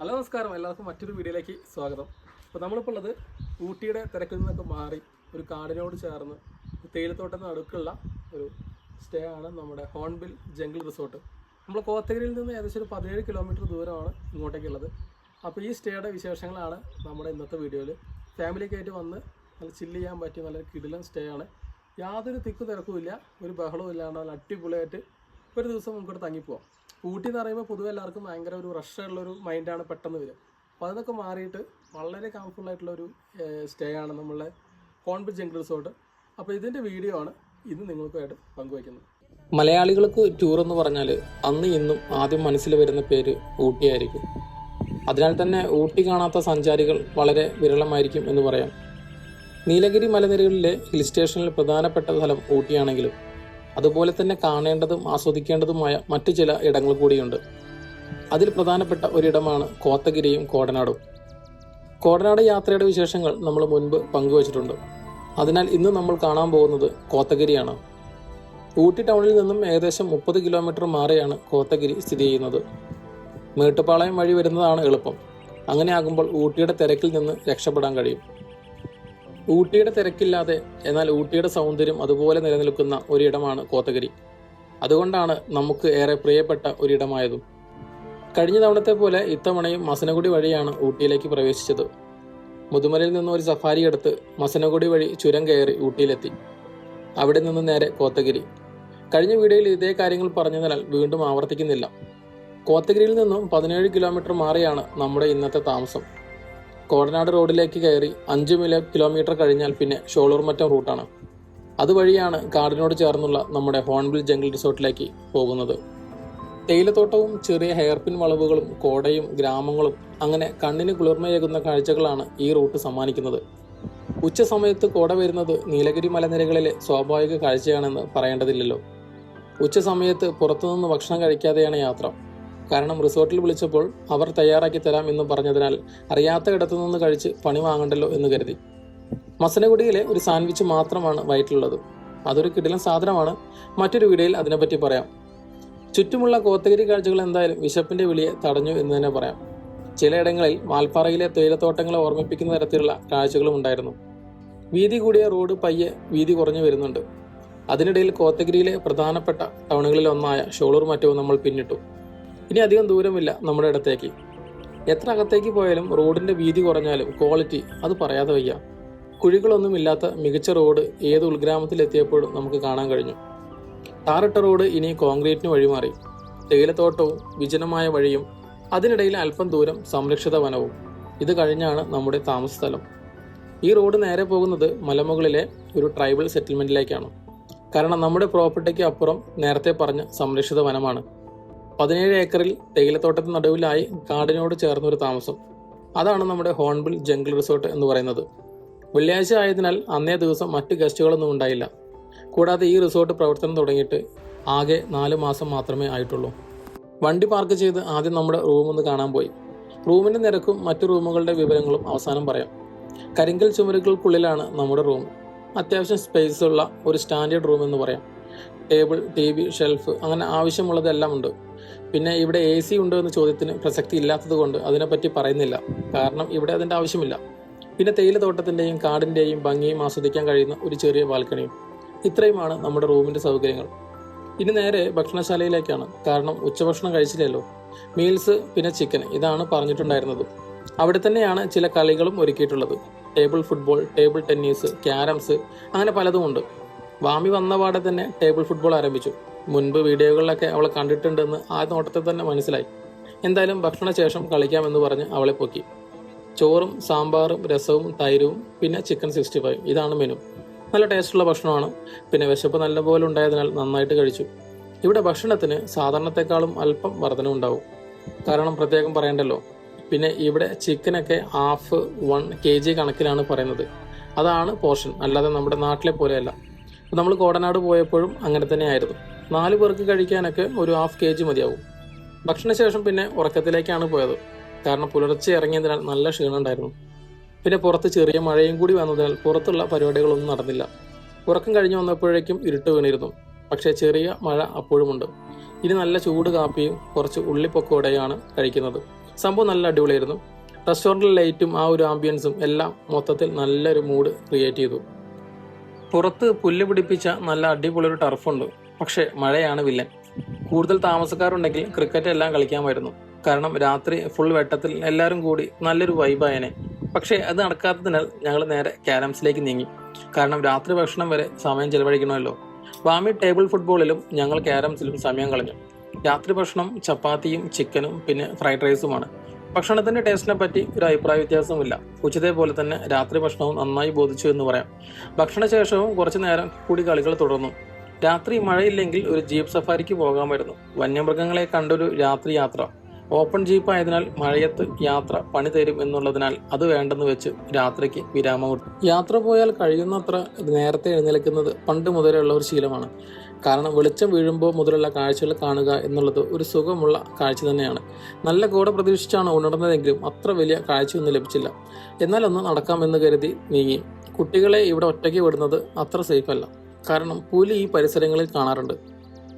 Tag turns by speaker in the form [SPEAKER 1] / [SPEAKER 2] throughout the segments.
[SPEAKER 1] Hello നമസ്കാരം. എല്ലാവർക്കും മറ്റൊരു വീഡിയോയിലേക്ക് സ്വാഗതം. അപ്പോൾ നമ്മളിപ്പോൾ ഉള്ളത് ഊട്ടിയുടെ തിരക്കിൽ നിന്നൊക്കെ മാറി ഒരു കാടിനോട് ചേർന്ന് തേയിലത്തോട്ടത്തിന് അടുക്കുള്ള ഒരു സ്റ്റേ ആണ് നമ്മുടെ ഹോൺബിൽ ജംഗിൾ റിസോർട്ട്. നമ്മൾ കോത്തഗിരിയിൽ നിന്ന് ഏകദേശം ഒരു പതിനേഴ് കിലോമീറ്റർ ദൂരമാണ് ഇങ്ങോട്ടേക്കുള്ളത്. അപ്പോൾ ഈ സ്റ്റേയുടെ വിശേഷങ്ങളാണ് നമ്മുടെ ഇന്നത്തെ വീഡിയോയിൽ. ഫാമിലിയൊക്കെ ആയിട്ട് വന്ന് നല്ല ചില്ല് ചെയ്യാൻ പറ്റിയ നല്ല കിടിലൻ സ്റ്റേ ആണ്. യാതൊരു തിക്കും തിരക്കുമില്ല ഒരു ബഹളവും ഇല്ലാണ്ട് നല്ല അടിപൊളിയായിട്ട് ഒരു ദിവസം നമുക്കിവിടെ തങ്ങിപ്പോവാം. ഊട്ടി എന്ന് പറയുമ്പോൾ പൊതുവെ എല്ലാവർക്കും ഭയങ്കര ഒരു റഷ് ഉള്ളൊരു മൈൻഡാണ് പെട്ടെന്ന് വരിക. അപ്പോൾ അതിനൊക്കെ മാറിയിട്ട് വളരെ കംഫർട്ടബിൾ ആയിട്ടുള്ള ഒരു സ്റ്റേ ആണ് നമ്മളെ കോൺബിറ്റ് ജംഗിൾ റിസോർട്ട് അപ്പോൾ ഇതിന്റെ വീഡിയോ ആണ് ഇന്ന് നിങ്ങൾക്കായിട്ട് പങ്കുവയ്ക്കുന്നത്.
[SPEAKER 2] മലയാളികൾക്ക് ടൂർ എന്ന് പറഞ്ഞാൽ അന്ന് ഇന്നും ആദ്യം മനസ്സിൽ വരുന്ന പേര് ഊട്ടിയായിരിക്കും അതിനാൽ തന്നെ ഊട്ടി കാണാത്ത സഞ്ചാരികൾ വളരെ വിരളമായിരിക്കും എന്ന് പറയാം. നീലഗിരി മലനിരകളിലെ ഹിൽ സ്റ്റേഷനിൽ പ്രധാനപ്പെട്ട സ്ഥലം ഊട്ടിയാണെങ്കിലും അതുപോലെ തന്നെ കാണേണ്ടതും ആസ്വദിക്കേണ്ടതുമായ മറ്റു ചില ഇടങ്ങൾ കൂടിയുണ്ട്. അതിൽ പ്രധാനപ്പെട്ട ഒരിടമാണ് കോത്തഗിരിയും കോടനാടും. കോടനാട് യാത്രയുടെ വിശേഷങ്ങൾ നമ്മൾ മുൻപ് പങ്കുവച്ചിട്ടുണ്ട്. അതിനാൽ ഇന്ന് നമ്മൾ കാണാൻ പോകുന്നത് കോത്തഗിരിയാണ്. ഊട്ടി ടൗണിൽ നിന്നും ഏകദേശം മുപ്പത് കിലോമീറ്റർ മാറിയാണ് കോത്തഗിരി സ്ഥിതി ചെയ്യുന്നത്. മേട്ടുപ്പാളയം വഴി വരുന്നതാണ് എളുപ്പം. അങ്ങനെ ആകുമ്പോൾ ഊട്ടിയുടെ തിരക്കിൽ നിന്ന് രക്ഷപ്പെടാൻ കഴിയും. ഊട്ടിയുടെ തിരക്കില്ലാതെ എന്നാൽ ഊട്ടിയുടെ സൗന്ദര്യം അതുപോലെ നിലനിൽക്കുന്ന ഒരിടമാണ് കോത്തഗിരി. അതുകൊണ്ടാണ് നമുക്ക് ഏറെ പ്രിയപ്പെട്ട ഒരിടമായതും. കഴിഞ്ഞ തവണത്തെ പോലെ ഇത്തവണയും മസനഗുഡി വഴിയാണ് ഊട്ടിയിലേക്ക് പ്രവേശിച്ചത്. മുതുമലയിൽ നിന്ന് ഒരു സഫാരി എടുത്ത് മസനഗുഡി വഴി ചുരം കയറി ഊട്ടിയിലെത്തി. അവിടെ നിന്ന് നേരെ കോത്തഗിരി. കഴിഞ്ഞ വീഡിയോയിൽ ഇതേ കാര്യങ്ങൾ പറഞ്ഞതിനാൽ വീണ്ടും ആവർത്തിക്കുന്നില്ല. കോത്തഗിരിയിൽ നിന്നും പതിനേഴ് കിലോമീറ്റർ മാറിയാണ് നമ്മുടെ ഇന്നത്തെ താമസം. കോടനാട് റോഡിലേക്ക് കയറി അഞ്ച് മില കിലോമീറ്റർ കഴിഞ്ഞാൽ പിന്നെ ഷോളൂർമറ്റം റൂട്ടാണ്. അതുവഴിയാണ് കാടിനോട് ചേർന്നുള്ള നമ്മുടെ ഹോൺബിൽ ജംഗിൾ റിസോർട്ടിലേക്ക് പോകുന്നത്. തേയിലത്തോട്ടവും ചെറിയ ഹെയർപിൻ വളവുകളും കോടയും ഗ്രാമങ്ങളും അങ്ങനെ കണ്ണിന് കുളിർമയേകുന്ന കാഴ്ചകളാണ് ഈ റൂട്ട് സമ്മാനിക്കുന്നത്. ഉച്ച സമയത്ത് കോട വരുന്നത് നീലഗിരി മലനിരകളിലെ സ്വാഭാവിക കാഴ്ചയാണെന്ന് പറയേണ്ടതില്ലല്ലോ. ഉച്ച സമയത്ത് പുറത്തുനിന്ന് ഭക്ഷണം കഴിക്കാതെയാണ് യാത്ര. കാരണം റിസോർട്ടിൽ വിളിച്ചപ്പോൾ അവർ തയ്യാറാക്കി തരാം എന്ന് പറഞ്ഞതിനാൽ അറിയാത്ത ഇടത്തുനിന്ന് കഴിച്ച് പണി വാങ്ങണ്ടല്ലോ എന്ന് കരുതി. മസനഗുഡിയിലെ ഒരു സാൻഡ്വിച്ച് മാത്രമാണ് വയറ്റിലുള്ളത്. അതൊരു കിടിലൻ സാധനമാണ്. മറ്റൊരു വീഡിയോയിൽ അതിനെപ്പറ്റി പറയാം. ചുറ്റുമുള്ള കോത്തഗിരി കാഴ്ചകൾ എന്തായാലും വിശപ്പിന്റെ വിളിയെ തടഞ്ഞു എന്ന് തന്നെ പറയാം. ചിലയിടങ്ങളിൽ വാൽപ്പാറയിലെ തേയിലത്തോട്ടങ്ങളെ ഓർമ്മിപ്പിക്കുന്ന തരത്തിലുള്ള കാഴ്ചകളും ഉണ്ടായിരുന്നു. വീതി കൂടിയ റോഡ് പയ്യെ വീതി കുറഞ്ഞു വരുന്നുണ്ട്. അതിനിടയിൽ കോത്തഗിരിയിലെ പ്രധാനപ്പെട്ട ടൗണുകളിൽ ഒന്നായ ഷോളൂർ മറ്റവും നമ്മൾ പിന്നിട്ടു. ഇനി അധികം ദൂരമില്ല നമ്മുടെ ഇടത്തേക്ക് എത്ര അകത്തേക്ക് പോയാലും റോഡിന്റെ വീതി കുറഞ്ഞാലും ക്വാളിറ്റി അത് പറയാതെ വയ്യ. കുഴികളൊന്നുമില്ലാത്ത മികച്ച റോഡ് ഏത് ഉൾഗ്രാമത്തിലെത്തിയപ്പോഴും നമുക്ക് കാണാൻ കഴിഞ്ഞു. ടാറിട്ട റോഡ് ഇനി കോൺക്രീറ്റിന് വഴിമാറി. തേയിലത്തോട്ടവും വിജനമായ വഴിയും അതിനിടയിൽ അല്പം ദൂരം സംരക്ഷിത വനവും. ഇത് കഴിഞ്ഞാണ് നമ്മുടെ താമസസ്ഥലം. ഈ റോഡ് നേരെ പോകുന്നത് മലമുകളിലെ ഒരു ട്രൈബൽ സെറ്റിൽമെന്റിലേക്കാണ് കാരണം നമ്മുടെ പ്രോപ്പർട്ടിക്ക് അപ്പുറം നേരത്തെ പറഞ്ഞ സംരക്ഷിത വനമാണ്. പതിനേഴ് ഏക്കറിൽ തേയിലത്തോട്ടത്തിന് നടുവിലായി കാടിനോട് ചേർന്നൊരു താമസം. അതാണ് നമ്മുടെ ഹോൺബിൽ ജംഗിൾ റിസോർട്ട് എന്ന് പറയുന്നത്. വെള്ളിയാഴ്ച ആയതിനാൽ അന്നേ ദിവസം മറ്റ് ഗസ്റ്റുകളൊന്നും ഉണ്ടായില്ല. കൂടാതെ ഈ റിസോർട്ട് പ്രവർത്തനം തുടങ്ങിയിട്ട് ആകെ നാല് മാസം മാത്രമേ ആയിട്ടുള്ളൂ. വണ്ടി പാർക്ക് ചെയ്ത് ആദ്യം നമ്മുടെ റൂം ഒന്ന് കാണാൻ പോയി. റൂമിന്റെ നിരക്കും മറ്റു റൂമുകളുടെ വിവരങ്ങളും അവസാനം പറയാം. കരിങ്കൽ ചുമരുകൾക്കുള്ളിലാണ് നമ്മുടെ റൂം. അത്യാവശ്യം സ്പേസ് ഉള്ള ഒരു സ്റ്റാൻഡേർഡ് റൂം എന്ന് പറയാം. ടേബിൾ ടി വി ഷെൽഫ് അങ്ങനെ ആവശ്യമുള്ളതെല്ലാം ഉണ്ട്. പിന്നെ ഇവിടെ എ സി ഉണ്ടോ എന്ന ചോദ്യത്തിന് പ്രസക്തി ഇല്ലാത്തത് കൊണ്ട് അതിനെപ്പറ്റി പറയുന്നില്ല. കാരണം ഇവിടെ അതിന്റെ ആവശ്യമില്ല. പിന്നെ തേയിലത്തോട്ടത്തിന്റെയും കാടിന്റെയും ഭംഗിയും ആസ്വദിക്കാൻ കഴിയുന്ന ഒരു ചെറിയ ബാൽക്കണിയും. ഇത്രയുമാണ് നമ്മുടെ റൂമിന്റെ സൗകര്യങ്ങൾ. ഇനി നേരെ ഭക്ഷണശാലയിലേക്കാണ്. കാരണം ഉച്ചഭക്ഷണം കഴിച്ചില്ലല്ലോ. മീൽസ് പിന്നെ ചിക്കൻ ഇതാണ് പറഞ്ഞിട്ടുണ്ടായിരുന്നത്. അവിടെ തന്നെയാണ് ചില കളികളും ഒരുക്കിയിട്ടുള്ളത്. Table football table tennis carroms അങ്ങനെ പലതുമുണ്ട്. വാമി വന്ന പാടെ തന്നെ ടേബിൾ ഫുട്ബോൾ ആരംഭിച്ചു. മുൻപ് വീഡിയോകളിലൊക്കെ അവളെ കണ്ടിട്ടുണ്ടെന്ന് ആ നോട്ടത്തിൽ തന്നെ മനസ്സിലായി. എന്തായാലും ഭക്ഷണശേഷം കളിക്കാമെന്ന് പറഞ്ഞ് അവളെ പൊക്കി. ചോറും സാമ്പാറും രസവും തൈരും പിന്നെ ചിക്കൻ സിക്സ്റ്റി ഫൈവ്. ഇതാണ് മെനു. നല്ല ടേസ്റ്റുള്ള ഭക്ഷണമാണ്. പിന്നെ വിശപ്പ് നല്ലപോലെ ഉണ്ടായതിനാൽ നന്നായിട്ട് കഴിച്ചു. ഇവിടെ ഭക്ഷണത്തിന് സാധാരണത്തെക്കാളും അല്പം വർധനമുണ്ടാവും കാരണം പ്രത്യേകം പറയണ്ടല്ലോ. പിന്നെ ഇവിടെ ചിക്കനൊക്കെ ഹാഫ് വൺ കെ ജി കണക്കിലാണ് പറയുന്നത്. അതാണ് പോർഷൻ. അല്ലാതെ നമ്മുടെ നാട്ടിലെ പോലെയല്ല. നമ്മൾ കോടനാട് പോയപ്പോഴും അങ്ങനെ തന്നെയായിരുന്നു. നാല് പേർക്ക് കഴിക്കാനൊക്കെ ഒരു ഹാഫ് കെ ജി മതിയാവും. ഭക്ഷണശേഷം പിന്നെ ഉറക്കത്തിലേക്കാണ് പോയത്. കാരണം പുലർച്ചെ ഇറങ്ങിയതിനാൽ നല്ല ക്ഷീണം ഉണ്ടായിരുന്നു. പിന്നെ പുറത്ത് ചെറിയ മഴയും കൂടി വന്നതിനാൽ പുറത്തുള്ള പരിപാടികളൊന്നും നടന്നില്ല. ഉറക്കം കഴിഞ്ഞു വന്നപ്പോഴേക്കും ഇരുട്ട് വീണിരുന്നു. പക്ഷേ ചെറിയ മഴ അപ്പോഴുമുണ്ട്. ഇനി നല്ല ചൂട് കാപ്പിയും കുറച്ച് ഉള്ളിപ്പൊക്കോടെയാണ് കഴിക്കുന്നത്. സംഭവം നല്ല അടിപൊളിയായിരുന്നു. റെസ്റ്റോറന്റിലെ ലൈറ്റും ആ ഒരു ആംബിയൻസും എല്ലാം മൊത്തത്തിൽ നല്ലൊരു മൂഡ് ക്രിയേറ്റ് ചെയ്തു. പുറത്ത് പുല്ല് പിടിപ്പിച്ച നല്ല അടിപൊളി ഒരു ടർഫുണ്ട് പക്ഷേ മഴയാണ് വില്ലൻ. കൂടുതൽ താമസക്കാരുണ്ടെങ്കിൽ ക്രിക്കറ്റ് എല്ലാം കളിക്കാമായിരുന്നു. കാരണം രാത്രി ഫുൾ വെട്ടത്തിൽ എല്ലാവരും കൂടി നല്ലൊരു വൈബായനെ പക്ഷേ അത് നടക്കാത്തതിനാൽ ഞങ്ങൾ നേരെ ക്യാരംസിലേക്ക് നീങ്ങി. കാരണം രാത്രി ഭക്ഷണം വരെ സമയം ചെലവഴിക്കണമല്ലോ. വാമി ടേബിൾ ഫുട്ബോളിലും ഞങ്ങൾ ക്യാരംസിലും സമയം കളഞ്ഞു. രാത്രി ഭക്ഷണം ചപ്പാത്തിയും ചിക്കനും പിന്നെ ഫ്രൈഡ് റൈസുമാണ് ഭക്ഷണത്തിന്റെ ടേസ്റ്റിനെ പറ്റി ഒരു അഭിപ്രായ വ്യത്യാസമില്ല ഉച്ചത്തെ പോലെ തന്നെ രാത്രി ഭക്ഷണവും നന്നായി ബോധിച്ചു എന്ന് പറയാം. ഭക്ഷണശേഷവും കുറച്ചു നേരം കൂടി കളികൾ തുടർന്നു. രാത്രി മഴയില്ലെങ്കിൽ ഒരു ജീപ്പ് സഫാരിക്ക് പോകാമായിരുന്നു. വന്യമൃഗങ്ങളെ കണ്ടൊരു രാത്രി യാത്ര. ഓപ്പൺ ജീപ്പ് ആയതിനാൽ മഴയത്ത് യാത്ര പണി തരും എന്നുള്ളതിനാൽ അത് വേണ്ടെന്ന് വെച്ച് രാത്രിക്ക് വിരാമം കൊടുത്തു യാത്ര പോയാൽ കഴിയുന്നത്ര നേരത്തെ എഴുന്നേൽക്കുന്നത് പണ്ട് മുതലുള്ള ഒരു ശീലമാണ്. കാരണം വെളിച്ചം വീഴുമ്പോൾ മുതലുള്ള കാഴ്ചകൾ കാണുക എന്നുള്ളത് ഒരു സുഖമുള്ള കാഴ്ച തന്നെയാണ്. നല്ല കൂടെ പ്രതീക്ഷിച്ചാണ് ഉണർന്നതെങ്കിലും അത്ര വലിയ കാഴ്ചയൊന്നും ലഭിച്ചില്ല. എന്നാൽ ഒന്ന് നടക്കാമെന്ന് കരുതി നീങ്ങി. കുട്ടികളെ ഇവിടെ ഒറ്റയ്ക്ക് വിടുന്നത് അത്ര സേഫ് അല്ല. കാരണം പുലി ഈ പരിസരങ്ങളിൽ കാണാറുണ്ട്.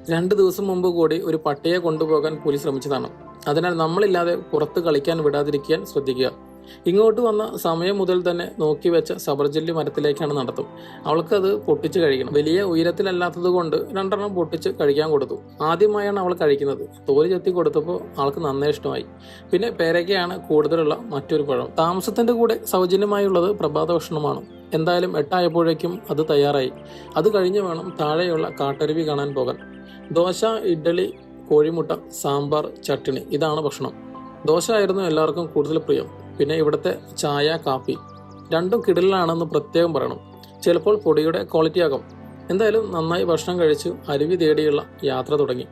[SPEAKER 2] രണ്ട് ദിവസം മുമ്പ് കൂടി ഒരു പട്ടിയെ കൊണ്ടുപോകാൻ പുലി ശ്രമിച്ചതാണ്. അതിനാൽ നമ്മളില്ലാതെ പുറത്ത് കളിക്കാൻ വിടാതിരിക്കാൻ ശ്രദ്ധിക്കുക. ഇങ്ങോട്ട് വന്ന സമയം മുതൽ തന്നെ നോക്കി വെച്ച സബർജല്ലി മരത്തിലേക്കാണ് നടത്തും. അവൾക്ക് അത് പൊട്ടിച്ച് കഴിക്കണം. വലിയ ഉയരത്തിലല്ലാത്തത് കൊണ്ട് രണ്ടെണ്ണം പൊട്ടിച്ച് കഴിക്കാൻ കൊടുത്തു. ആദ്യമായാണ് അവൾ കഴിക്കുന്നത്. തോൽ ചെത്തി കൊടുത്തപ്പോൾ ആൾക്ക് നന്നേ ഇഷ്ടമായി. പിന്നെ പേരയ്ക്കയാണ് കൂടുതലുള്ള മറ്റൊരു പഴം. താമസത്തിന്റെ കൂടെ സൗജന്യമായുള്ളത് പ്രഭാത ഭക്ഷണമാണ്. എന്തായാലും എട്ടായപ്പോഴേക്കും അത് തയ്യാറായി. അത് കഴിഞ്ഞ് വേണം താഴെയുള്ള കാട്ടരുവി കാണാൻ പോകാൻ. ദോശ ഇഡ്ഡലി കോഴിമുട്ട സാമ്പാർ ചട്ടിണി. ഇതാണ് ഭക്ഷണം. ദോശ ആയിരുന്നു എല്ലാവർക്കും കൂടുതൽ പ്രിയം. പിന്നെ ഇവിടുത്തെ ചായ കാപ്പി രണ്ടും കിടലിലാണെന്ന് പ്രത്യേകം പറയണം. ചിലപ്പോൾ പൊടിയുടെ ക്വാളിറ്റി ആകും. എന്തായാലും നന്നായി ഭക്ഷണം കഴിച്ചു അരുവി തേടിയുള്ള യാത്ര തുടങ്ങി.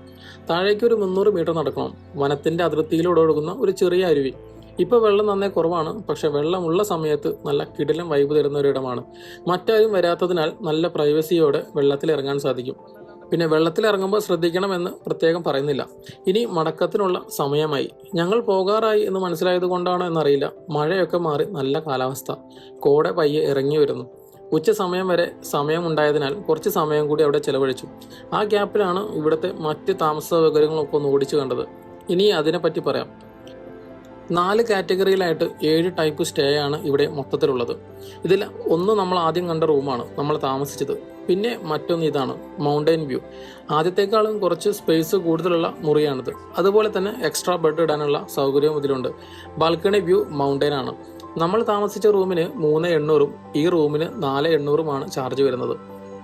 [SPEAKER 2] താഴേക്ക് ഒരു മുന്നൂറ് മീറ്റർ നടക്കണം. വനത്തിന്റെ അതിർത്തിയിലൂടെ ഒഴുകുന്ന ഒരു ചെറിയ അരുവി. ഇപ്പൊ വെള്ളം നന്നേ കുറവാണ് പക്ഷെ വെള്ളമുള്ള സമയത്ത് നല്ല കിടിലം വൈബ് തരുന്ന ഒരിടമാണ്. മറ്റാരും വരാത്തതിനാൽ നല്ല പ്രൈവസിയോടെ വെള്ളത്തിൽ ഇറങ്ങാൻ സാധിക്കും. പിന്നെ വെള്ളത്തിൽ ഇറങ്ങുമ്പോൾ ശ്രദ്ധിക്കണമെന്ന് പ്രത്യേകം പറയുന്നില്ല. ഇനി മടക്കത്തിനുള്ള സമയമായി. ഞങ്ങൾ പോകാറായി എന്ന് മനസ്സിലായത് കൊണ്ടാണോ എന്നറിയില്ല. മഴയൊക്കെ മാറി നല്ല കാലാവസ്ഥ. കോട പയ്യെ ഇറങ്ങി വരുന്നു. ഉച്ച സമയം വരെ സമയമുണ്ടായതിനാൽ കുറച്ച് സമയം കൂടി അവിടെ ചെലവഴിച്ചു. ആ ഗ്യാപ്പിലാണ് ഇവിടുത്തെ മറ്റ് താമസ സൗകര്യങ്ങളൊക്കെ ഒന്ന് ഓടിച്ചു കണ്ടത്. ഇനി അതിനെപ്പറ്റി പറയാം. നാല് കാറ്റഗറിയിലായിട്ട് ഏഴ് ടൈപ്പ് സ്റ്റേ ആണ് ഇവിടെ മൊത്തത്തിലുള്ളത്. ഇതിൽ ഒന്ന് നമ്മൾ ആദ്യം കണ്ട റൂമാണ് നമ്മൾ താമസിച്ചത്. പിന്നെ മറ്റൊന്ന് ഇതാണ് മൗണ്ടൈൻ വ്യൂ ആദ്യത്തെക്കാളും കുറച്ച് സ്പേസ് കൂടുതലുള്ള മുറിയാണിത്. അതുപോലെ തന്നെ എക്സ്ട്രാ ബെഡ് ഇടാനുള്ള സൗകര്യവും ഇതിലുണ്ട്. ബാൽക്കണി വ്യൂ മൗണ്ടൈൻ ആണ്. നമ്മൾ താമസിച്ച റൂമിന് മൂന്ന് എണ്ണൂറും ഈ റൂമിന് നാല് എണ്ണൂറുമാണ് ചാർജ് വരുന്നത്.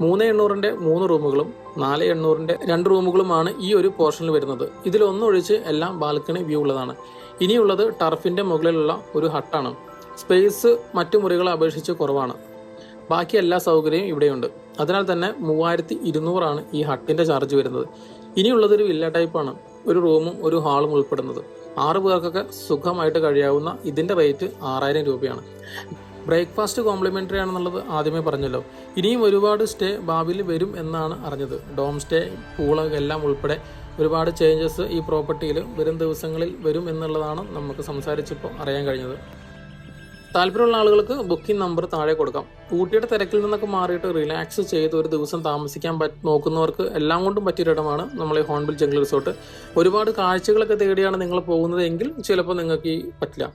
[SPEAKER 2] മൂന്ന് എണ്ണൂറിന്റെ മൂന്ന് റൂമുകളും നാല് എണ്ണൂറിന്റെ രണ്ട് റൂമുകളുമാണ് ഈ ഒരു പോർഷനിൽ വരുന്നത്. ഇതിലൊന്നൊഴിച്ച് എല്ലാം ബാൽക്കണി വ്യൂ ഉള്ളതാണ്. ഇനിയുള്ളത് ടർഫിന്റെ മുകളിലുള്ള ഒരു ഹട്ടാണ് സ്പേസ് മറ്റു മുറികളെ അപേക്ഷിച്ച് കുറവാണ്. ബാക്കി എല്ലാ സൗകര്യവും ഇവിടെയുണ്ട്. അതിനാൽ തന്നെ മൂവായിരത്തി ഇരുന്നൂറാണ് ഈ ഹട്ടിന്റെ ചാർജ് വരുന്നത്. ഇനിയുള്ളതൊരു വില്ല ടൈപ്പാണ്. ഒരു റൂമും ഒരു ഹാളും ഉൾപ്പെടുന്നത്. ആറു പേർക്കൊക്കെ സുഖമായിട്ട് കഴിയാവുന്ന ഇതിന്റെ റേറ്റ് ആറായിരം രൂപയാണ്. ബ്രേക്ക്ഫാസ്റ്റ് കോംപ്ലിമെന്ററി ആണെന്നുള്ളത് ആദ്യമേ പറഞ്ഞല്ലോ. ഇനിയും ഒരുപാട് സ്റ്റേ ഭാവിയിൽ വരും എന്നാണ് അറിഞ്ഞത്. ഡോം സ്റ്റേ പൂൾ എല്ലാം ഉൾപ്പെടെ ഒരുപാട് ചേഞ്ചസ് ഈ പ്രോപ്പർട്ടിയിൽ വരും ദിവസങ്ങളിൽ വരും എന്നുള്ളതാണ് നമുക്ക് സംസാരിച്ചപ്പോൾ അറിയാൻ കഴിഞ്ഞത്. താല്പര്യമുള്ള ആളുകൾക്ക് ബുക്കിംഗ് നമ്പർ താഴെ കൊടുക്കാം. ഊട്ടിയുടെ തിരക്കിൽ നിന്നൊക്കെ മാറിയിട്ട് റിലാക്സ് ചെയ്ത് ഒരു ദിവസം താമസിക്കാൻ പറ്റ നോക്കുന്നവർക്ക് എല്ലാം കൊണ്ടും പറ്റിയൊരിടമാണ് നമ്മൾ ഈ ഹോൺബിൽ ജംഗിൾ റിസോർട്ട്. ഒരുപാട് കാഴ്ചകളൊക്കെ തേടിയാണ് നിങ്ങൾ പോകുന്നത് എങ്കിൽ ചിലപ്പോൾ നിങ്ങൾക്ക് ഈ പറ്റില്ല.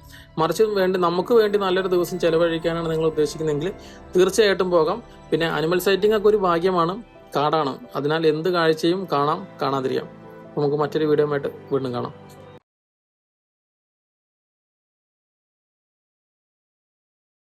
[SPEAKER 2] മറിച്ച് വേണ്ടി നമുക്ക് വേണ്ടി നല്ലൊരു ദിവസം ചിലവഴിക്കാനാണ് നിങ്ങൾ ഉദ്ദേശിക്കുന്നതെങ്കിൽ തീർച്ചയായിട്ടും പോകാം. പിന്നെ അനിമൽ സൈറ്റിംഗ് ഒക്കെ ഒരു ഭാഗ്യമാണ് കാടാണ്. അതിനാൽ എന്ത് കാഴ്ചയും കാണാം കാണാതിരിക്കാം. നമുക്ക് മറ്റൊരു വീഡിയോ ആയിട്ട് വീണ്ടും കാണാം.